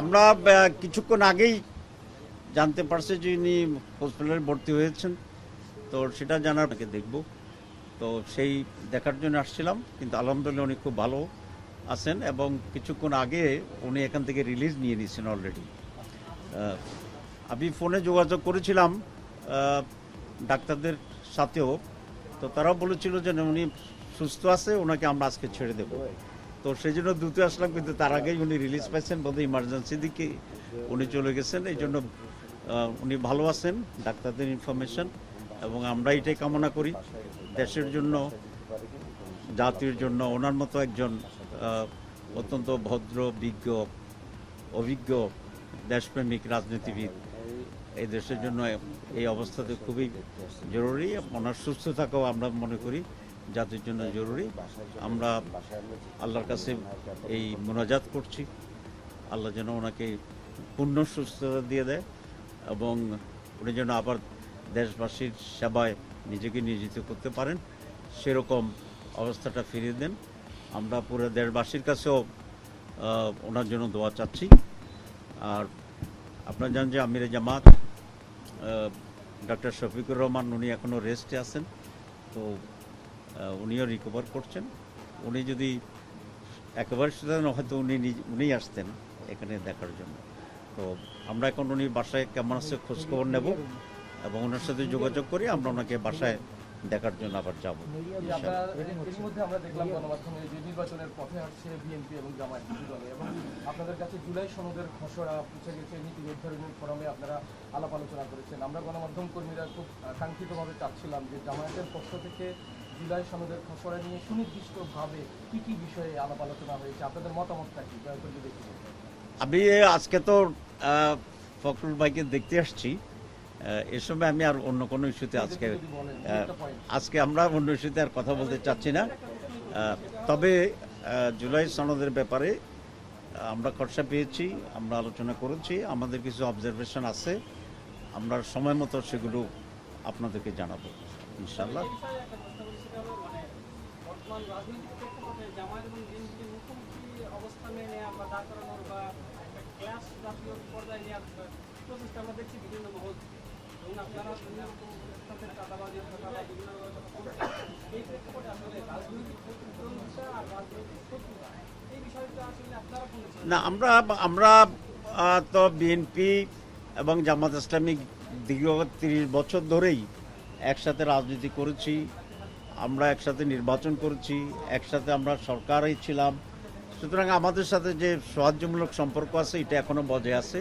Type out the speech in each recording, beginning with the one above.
আমরা কিছুক্ষণ আগেই জানতে পারছি যে ইনি হসপিটালে ভর্তি হয়েছেন। তো সেটা জানার আগে দেখব। তো সেই দেখার জন্য আসছিলাম, কিন্তু আলহামদুলিল্লাহ উনি খুব ভালো আছেন এবং কিছুক্ষণ আগে উনি এখান থেকে রিলিজ নিয়ে নিয়েছেন অলরেডি আমি ফোনে যোগাযোগ করেছিলাম ডাক্তারদের সাথেও। তো তারাও বলেছিল যে উনি সুস্থ আছে, ওনাকে আমরা আজকে ছেড়ে দেবো। তো সেই জন্য দ্রুত আসলাম, কিন্তু তার আগেই উনি রিলিজ পাইছেন বোধহয় ইমার্জেন্সি দিকে। উনি চলে গেছেন, এই জন্য উনি ভালো আছেন, ডাক্তারদের ইনফরমেশন এবং আমরা এটাই কামনা করি। দেশের জন্য, জাতির জন্য, ওনার মতো একজন অত্যন্ত ভদ্র, বিজ্ঞ, অভিজ্ঞ, দেশপ্রেমিক রাজনীতিবিদ এই দেশের জন্য এই অবস্থাতে খুবই জরুরি। ওনার সুস্থ থাকাও আমরা মনে করি। জাতির জন্য জরুরি। আমরা আল্লাহর কাছে এই মোনাজাত করছি। আল্লাহ যেন ওনাকে পূর্ণ সুস্থতা দিয়ে দেয় এবং উনি যেন আবার দেশবাসীর সেবায় নিজেকে নিয়োজিত করতে পারেন। সেরকম অবস্থাটা ফিরিয়ে দেন। আমরা পুরো দেশবাসীর কাছেও ওনার জন্য দোয়া চাচ্ছি। আর আপনারা জানেন যে আমিরে জামাত ডক্টর শফিকুর রহমান, উনি এখনও রেস্টে আছেন। তো উনিও রিকভার করছেন। উনি যদি একেবারে সুতরাং হয়তো উনি উনিই আসতেন এখানে দেখার জন্য। তো আমরা এখন উনি বাসায় কেমন আছে খোঁজখবর নেব এবং ওনার সাথে যোগাযোগ করি আমরা ওনাকে বাসায় দেখার জন্য আবার যাব। আমরা মধ্যে আমরা দেখলাম গণমাধ্যমে যে নির্বাচনের পথে আসছে বিএনপি এবং জামায়াত দুই দলে এবং আপনাদের কাছে জুলাই সনদের খসড়া পৌঁছে গেছে নীতি নির্ধারণী ফোরামে আপনারা আলাপ আলোচনা করেছেন। আমরা গণমাধ্যম কর্মীরা খুব কাঙ্ক্ষিতভাবে চাচ্ছিলাম যে জামায়াতের পক্ষ থেকে জুলাই সনদের খসড়া নিয়ে সুনির্দিষ্টভাবে কি কি বিষয়ে আলাপ আলোচনা হয়েছে? আপনাদের মতামতটা কি? দয়া করে বলতেন। আমি আজকে তো ফখরুল ভাইকে দেখতে আসছি। এ সময় আমি আর অন্য কোনো ইস্যুতে আজকে। আজকে আমরা অন্য ইস্যুতে আর কথা বলতে চাচ্ছি না। তবে জুলাই সনদের ব্যাপারে আমরা খরচা পেয়েছি আমরা আলোচনা করেছি আমাদের কিছু অবজারভেশন আছে। আমরা সময় মতো সেগুলো আপনাদেরকে জানাব ইনশাল্লাহ না, আমরা আমরা তো বিএনপি এবং জামাত ইসলামী দীর্ঘ তিরিশ বছর ধরেই একসাথে রাজনীতি করেছি। আমরা একসাথে নির্বাচন করেছি, একসাথে আমরা সরকারই ছিলাম। সুতরাং আমাদের সাথে যে সাহায্যমূলক সম্পর্ক আছে, এটা এখনও বজায় আছে।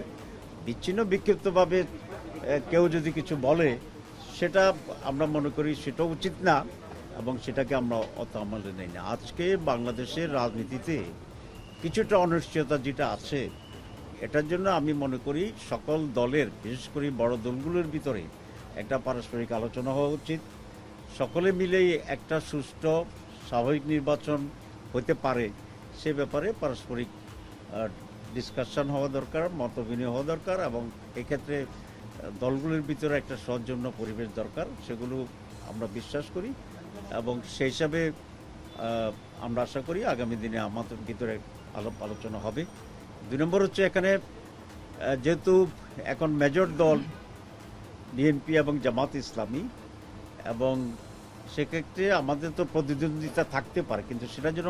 বিচ্ছিন্ন বিক্ষিপ্তভাবে কেউ যদি কিছু বলে, সেটা আমরা মনে করি সেটা উচিত না, এবং সেটাকে আমরা অত আমলে নেই না। আজকে বাংলাদেশের রাজনীতিতে কিছুটা অনিশ্চয়তা যেটা আছে, এটার জন্য আমি মনে করি সকল দলের, বিশেষ করে বড় দলগুলোর ভিতরে একটা পারস্পরিক আলোচনা হওয়া উচিত। সকলে মিলেই একটা সুষ্ঠু স্বাভাবিক নির্বাচন হতে পারে, সে ব্যাপারে পারস্পরিক ডিসকাশন হওয়া দরকার, মত বিনিময় হওয়া দরকার এবং এক্ষেত্রে দলগুলির ভিতরে একটা সৌজন্য পরিবেশ দরকার, সেগুলো আমরা বিশ্বাস করি এবং সেই হিসাবে আমরা আশা করি আগামী দিনে আমাদের ভিতরে আলাপ আলোচনা হবে। দুই নম্বর হচ্ছে এখানে যেহেতু এখন মেজর দল, বিএনপি এবং জামাত ইসলামী এবং সেক্ষেত্রে আমাদের তো প্রতিদ্বন্দ্বিতা থাকতে পারে কিন্তু সেটার যেন